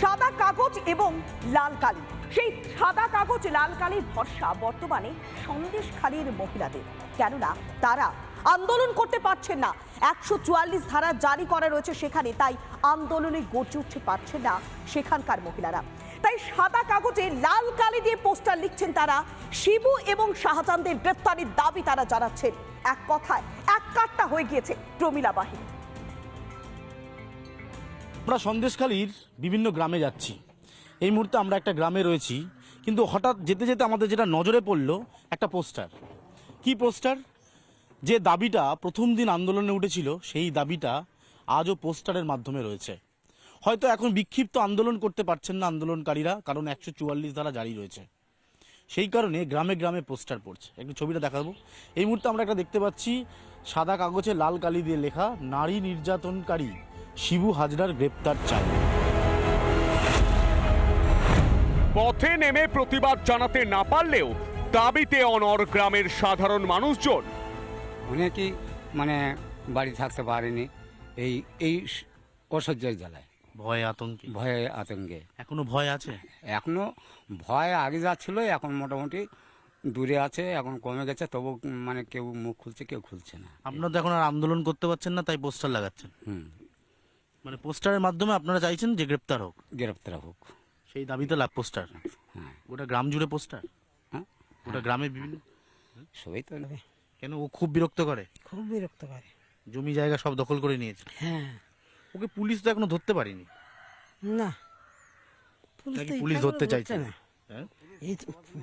সাদা কাগজ এবং লাল কালি। সেই সাদা কাগজ, লাল কালির ভরসা বর্তমানে সন্দেশখালীর মহিলাদের। কেননা তারা আন্দোলন করতে পারছেন না। একশো চুয়াল্লিশ ধারা জারি করা রয়েছে সেখানে, তাই আন্দোলনে গড়ে উঠতে পারছেন না সেখানকার মহিলারা। তাই সাদা কাগজে লাল কালি দিয়ে পোস্টার লিখছেন তারা। শিবু এবং শাহজাহানদের গ্রেফতারির দাবি তারা জানাচ্ছেন। এক কথায়, এক কাট্টা হয়ে গিয়েছে প্রমিলা বাহিনী। আমরা সন্দেশখালীর বিভিন্ন গ্রামে যাচ্ছি। এই মুহূর্তে আমরা একটা গ্রামে রয়েছি, কিন্তু হঠাৎ যেতে যেতে আমাদের যেটা নজরে পড়ল, একটা পোস্টার। কি পোস্টার? যে দাবিটা প্রথম দিন আন্দোলনে উঠেছিল, সেই দাবিটা আজও পোস্টারের মাধ্যমে রয়েছে। হয়তো এখন বিক্ষিপ্ত আন্দোলন করতে পারছেন না আন্দোলনকারীরা, কারণ একশো চুয়াল্লিশ ধারা জারি রয়েছে। সেই কারণে গ্রামে গ্রামে পোস্টার পড়ছে। একটু ছবিটা দেখাবো। এই মুহূর্তে আমরা একটা দেখতে পাচ্ছি, সাদা কাগজে লাল কালি দিয়ে লেখা, নারী নির্যাতনকারী। শিবু হাজরার গ্রেপ্তার চাই। পথে নেমে প্রতিবাদ জানাতে না পারলেও দাবিতে অনর গ্রামের সাধারণ মানুষজন। অনেকেই মানে বাড়ি থাকতে পারেনি এই এই অসহ্যের জ্বালায়। ভয় আতঙ্কে? ভয়ে আতঙ্কে। এখনও ভয় আছে? এখনও ভয় আগে যাচ্ছিল এখন মোটামুটি দূরে আছে এখন কমে গেছে তবু মানে কেউ মুখ খুলছে কেউ খুলছে না। আপনারা তো এখন আর আন্দোলন করতে পারছেন না তাই পোস্টার লাগাচ্ছেন। হুম। মানে পোস্টারের মাধ্যমে আপনারা চাইছেন যে গ্রেপ্তার হোক? গ্রেপ্তার হোক। সেই দাবিতে লাভ পোস্টার? হ্যাঁ। গোটা গ্রাম জুড়ে পোস্টার? হ্যাঁ। গোটা গ্রামে বিভিন্ন? সবাই তো নেবে। কেন ও খুব বিরক্ত করে? খুব বিরক্ত করে। জমি জায়গা সব দখল করে নিয়েছে। হ্যাঁ। ওকে পুলিশ তো এখনও ধরতে পারিনি। না। পুলিশ ধরতে চাইছে। না। হ্যাঁ?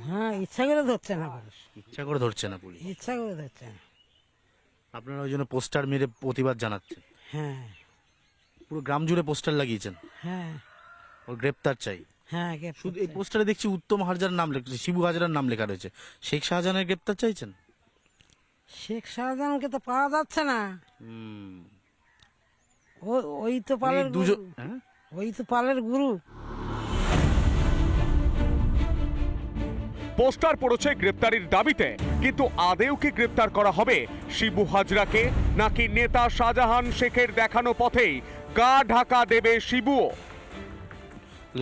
হ্যাঁ ইচ্ছা করে ধরছে না পুলিশ। ইচ্ছা করে ধরছে না পুলিশ। ইচ্ছা করে ধরছে না। আপনারা ওই জন্য পোস্টার মেরে প্রতিবাদ জানাচ্ছেন। হ্যাঁ। পুরো গ্রাম জুড়ে পোস্টার লাগিয়েছেন। হ্যাঁ। ওর গ্রেপ্তার চাই। হ্যাঁ শুধু এই পোস্টারে দেখছি উত্তম হাজার নাম লেখা শিবু হাজারার নাম লেখা রয়েছে। শেখ শাহজাহানের গ্রেপ্তার চাইছেন? শেখ শাহজাহানকে তো পাওয়া যাচ্ছে না। ওই তো পালের দুজন গুরু। হ্যাঁ? ওই তো পালের গুরু। পোস্টার পড়েছে গ্রেপ্তারির দাবিতে কিন্তু আদেও কি গ্রেপ্তার করা হবে শিবু হাজরাকে নাকি নেতা শাহজাহান শেখের দেখানো পথেই গা ঢাকা দেবে শিবুও।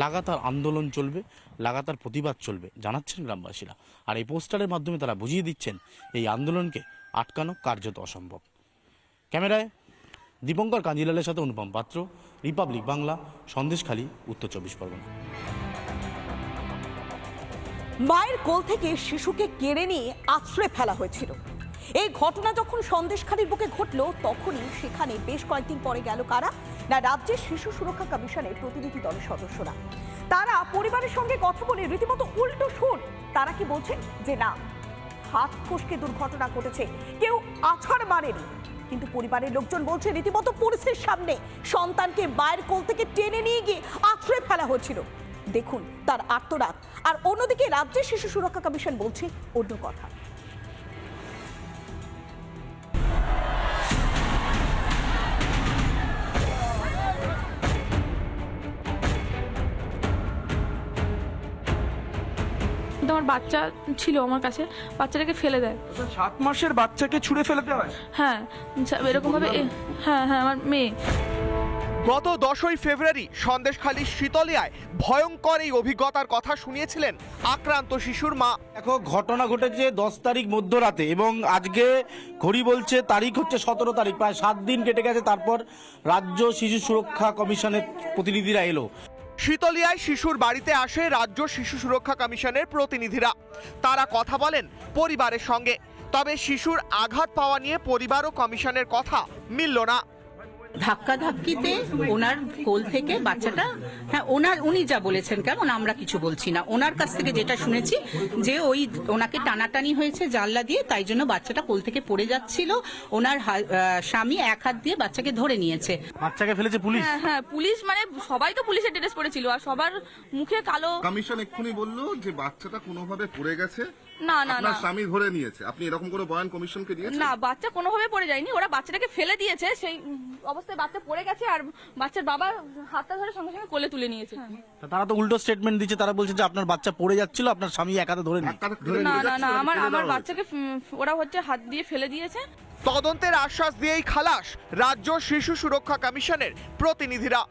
লাগাতার আন্দোলন চলবে লাগাতার প্রতিবাদ চলবে জানাচ্ছেন গ্রামবাসীরা। আর এই পোস্টারের মাধ্যমে তারা বুঝিয়ে দিচ্ছেন এই আন্দোলনকে আটকানো কার্যত অসম্ভব। ক্যামেরায় দীপঙ্কর কাঞ্জিলালের সাথে অনুপম পাত্র রিপাবলিক বাংলা সন্দেশখালী উত্তর চব্বিশ পরগনা। মায়ের কোল থেকে শিশুকে কেড়ে নিয়ে আশ্রয় ফেলা হয়েছিল। এই ঘটনা যখন সন্দেশখালীর বুকে ঘটলো তখনই সেখানে বেশ কয়েকদিন পরে গেল কারা? না রাজ্যের শিশু সুরক্ষা কমিশনের প্রতিনিধি দলের সদস্যরা। তারা পরিবারের সঙ্গে কথা বলে রীতিমতো উল্টো সুর। তারা কি বলছে যে না, হাত ফসকে দুর্ঘটনা ঘটেছে, কেউ আছাড় মারেনি। কিন্তু পরিবারের লোকজন বলছে, রীতিমতো পুলিশের সামনে সন্তানকে মায়ের কোল থেকে টেনে নিয়ে গিয়ে আশ্রয় ফেলা হয়েছিল। দেখুন তার আত্মরাত আর অন্যদিকে রাজ্যের শিশু সুরক্ষা কমিশন বলছে, অন্য কথা। আমার বাচ্চা ছিল আমার কাছে বাচ্চাটাকে ফেলে দেয়। সাত মাসের বাচ্চাকে ছুঁড়ে ফেলে দেওয়া হ্যাঁ? এরকম ভাবে হ্যাঁ হ্যাঁ আমার মেয়ে। গত দশই ফেব্রুয়ারি সন্দেশখালী শীতলিয়ায় ভয়ঙ্কর এই অভিজ্ঞতার কথা শুনিয়েছিলেন আক্রান্ত শিশুর মা। দেখো ঘটনা ঘটেছে দশ তারিখ মধ্যরাতে এবং আজকে ঘড়ি বলছে তারিখ হচ্ছে সতেরো তারিখ প্রায় সাত দিন কেটে গেছে তারপর রাজ্য শিশু সুরক্ষা কমিশনের প্রতিনিধিরা এলো। শীতলিয়ায় শিশুর বাড়িতে আসে রাজ্য শিশু সুরক্ষা কমিশনের প্রতিনিধিরা। তারা কথা বলেন পরিবারের সঙ্গে। তবে শিশুর আঘাত পাওয়া নিয়ে পরিবার ও কমিশনের কথা মিলল না। ধাক্কাধাক্কিতে ওনার কোল থেকে বাচ্চাটা হ্যাঁ ওনার উনি যা বলেছেন কেমন আমরা কিছু বলছি না। ওনার কাছ থেকে যেটা শুনেছি যে ওই ওনাকে টানাটানি হয়েছে জানলা দিয়ে তাই জন্য বাচ্চাটা কোল থেকে পড়ে যাচ্ছিল। ওনার হা- আহ, স্বামী এক হাত দিয়ে বাচ্চাকে ধরে নিয়েছে। বাচ্চাকে ফেলেছে পুলিশ? হ্যাঁ হ্যাঁ পুলিশ মানে সবাই তো পুলিশের ড্রেস পরেছিল আর সবার মুখে কালো কমিশন এক্ষুনি বলল যে বাচ্চাটা কোনোভাবে পড়ে গেছে না না না। আপনার স্বামী ধরে নিয়েছে। আপনি এরকম করে বয়ান কমিশনকে দিয়েছেন? না বাচ্চা কোনোভাবে পড়ে যায়নি। ওরা বাচ্চাটাকে ফেলে দিয়েছে সেই অবস্থায় বাচ্চা পড়ে গেছে আর বাচ্চার বাবা হাতটা ধরে সঙ্গে সঙ্গে কোলে তুলে নিয়েছে। তা তারা তো উল্টো স্টেটমেন্ট দিচ্ছে। তারা বলছে যে আপনার বাচ্চা পড়ে যাচ্ছিল আপনার স্বামী একাতে ধরে নিয়ে না না না আমার আমার বাচ্চাকে ওরা হচ্ছে হাত দিয়ে ফেলে দিয়েছে। তদন্তের আশ্বাস দিয়েই খালাস। রাজ্য শিশু সুরক্ষা কমিশনের প্রতিনিধিরা।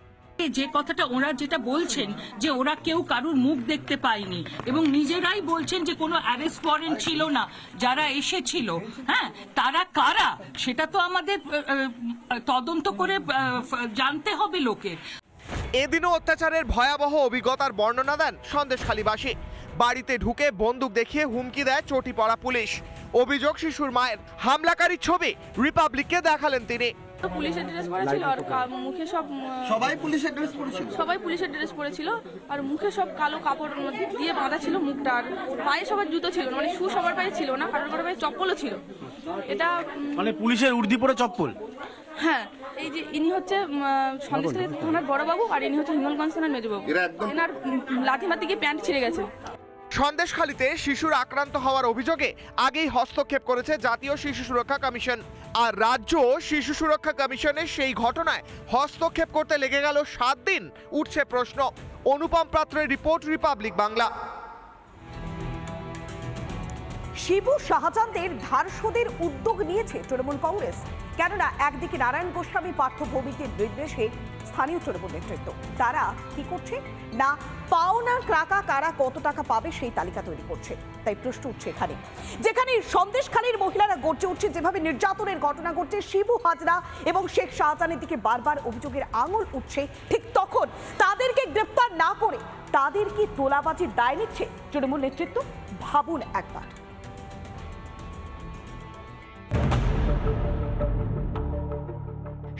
যে কথাটা ওরা যেটা বলছেন, যে ওরা কেউ কারুর মুখ দেখতে পায়নি। এবং নিজেরাই বলছেন যে কোনো অ্যারেস্ট ওয়ারেন্ট ছিল না। যারা এসেছিল হ্যাঁ তারা কারা? সেটা তো আমাদের তদন্ত করে জানতে হবে লোকের এদিনও অত্যাচারের ভয়াবহ অভিজ্ঞতার বর্ণনা দেন সন্দেশখালীবাসী। বাড়িতে ঢুকে বন্দুক দেখিয়ে হুমকি দেয় চটি পড়া পুলিশ। অভিযোগ শিশুর মায়ের। হামলাকারীর ছবি রিপাবলিককে দেখালেন তিনি। পুলিশের ড্রেস পরেছিল আর মুখে সব সবাই পুলিশের ড্রেস পরেছিল? সবাই পুলিশের ড্রেস পরেছিল আর মুখে সব কালো কাপড় দিয়ে বাঁধা ছিল মুখটা আর পায়ে সবার জুতো ছিল মানে শু সবার পায়ে ছিল না কারোর কারোর পায়ে চপ্পলও ছিল। এটা মানে পুলিশের উর্দি পরে চপ্পল? হ্যাঁ এই যে ইনি হচ্ছে সন্দেশখালী থানার বড়বাবু আর ইনি হচ্ছে হিঙ্গলগঞ্জ থানার মেজবাবু। এনার লাথি মারতে গিয়ে প্যান্ট ছিঁড়ে গেছে। সন্দেশখালীতে শিশুর আক্রান্ত হওয়ার অভিযোগে আগেই হস্তক্ষেপ করেছে জাতীয় শিশু সুরক্ষা কমিশন। আর রাজ্য শিশু সুরক্ষা কমিশনের সেই ঘটনায় হস্তক্ষেপ করতে লেগে গেল সাত দিন, উঠছে প্রশ্ন। অনুপম পাত্রের রিপোর্ট, রিপাবলিক বাংলা। শিবু শাহজাহানদের ধার শোধের উদ্যোগ নিয়েছে তৃণমূল কংগ্রেস। কেননা, একদিকে নারায়ণ গোস্বামী পার্থ ভৌমিকের নির্দেশে স্থানীয় তৃণমূল নেতৃত্ব। তারা কি করছে? না, পাওনা ক্রাকা কারা কত টাকা পাবে সেই তালিকা তৈরি করছে। তাই প্রশ্ন উঠছে এখানে। যেখানে সন্দেশখালীর মহিলারা গর্জে উঠছে, যেভাবে নির্যাতনের ঘটনা ঘটছে, শিবু হাজরা এবং শেখ শাহজাহানের দিকে বারবার অভিযোগের আঙুল উঠছে, ঠিক তখন তাদেরকে গ্রেপ্তার না করে তাদের কি তোলাবাজির দায় নিচ্ছে? তৃণমূল নেতৃত্ব ভাবুন একবার।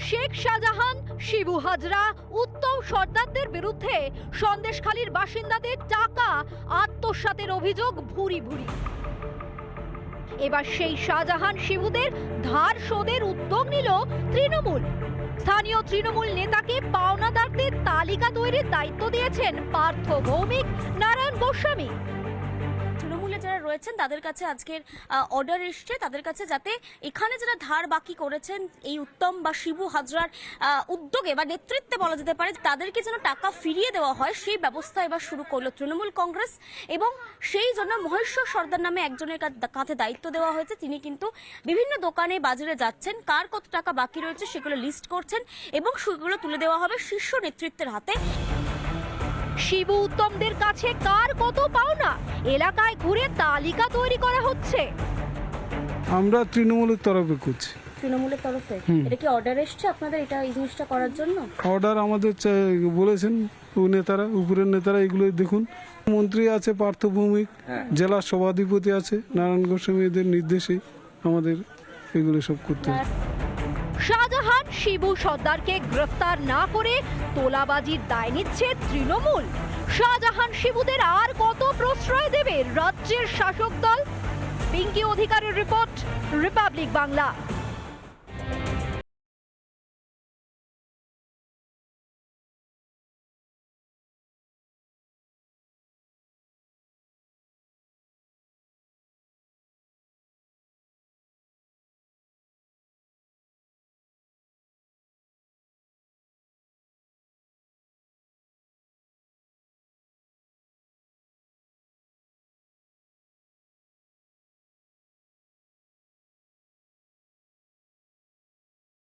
শেখ শাহজাহান, শিবু হাজরা, উত্তম সর্দারদের বিরুদ্ধে সন্দেশখালীর বাসিন্দাদের টাকা আত্মসাতের অভিযোগ ভুরি ভুরি। এবার সেই শাহজাহান শিবুদের ধার শোধের উদ্যোগ নিল তৃণমূল। স্থানীয় তৃণমূল নেতাকে পাওনাদারদের তালিকা তৈরির দায়িত্ব দিয়েছেন পার্থ ভৌমিক নারায়ণ গোস্বামী। যারা রয়েছেন, তাদের কাছে আজকের অর্ডার এসছে। তাদের কাছে যাতে এখানে যারা ধার বাকি করেছেন, এই উত্তম বা শিবু হাজরার উদ্যোগে বা নেতৃত্বে বলা যেতে পারে তাদেরকে যেন টাকা ফিরিয়ে দেওয়া হয়, সেই ব্যবস্থা এবার শুরু করল তৃণমূল কংগ্রেস। এবং সেই জন্য মহেশ্বর সর্দার নামে একজনের কাঁধে দায়িত্ব দেওয়া হয়েছে। তিনি কিন্তু বিভিন্ন দোকানে, বাজারে যাচ্ছেন। কার কত টাকা বাকি রয়েছে সেগুলো লিস্ট করছেন এবং সেগুলো তুলে দেওয়া হবে শীর্ষ নেতৃত্বের হাতে। শিবু উত্তমদের কাছে কার কত পাওনা? এলাকায় ঘুরে তালিকা তৈরি করা হচ্ছে। আমরা তৃণমূলের তরফে করছি। তৃণমূলের তরফে? এটা কি অর্ডার এসছে আপনাদের এটা এই জিনিসটা করার জন্য? অর্ডার আমাদের বলেছেন ও নেতারা উপরের নেতারা এগুলো দেখুন। মন্ত্রী আছে পার্থ ভৌমিক জেলা সভাধিপতি আছে নারায়ণ গোস্বামী এদের নির্দেশে আমাদের এগুলো সব করতে হবে শাহজাহান, শিবু সর্দারকে গ্রেফতার না করে তোলাবাজির দায় নিচ্ছে তৃণমূল। শাহজাহান শিবুদের আর কত প্রশ্রয় দেবে রাজ্যের শাসক দল? পিঙ্কি অধিকারের রিপোর্ট, রিপাবলিক বাংলা।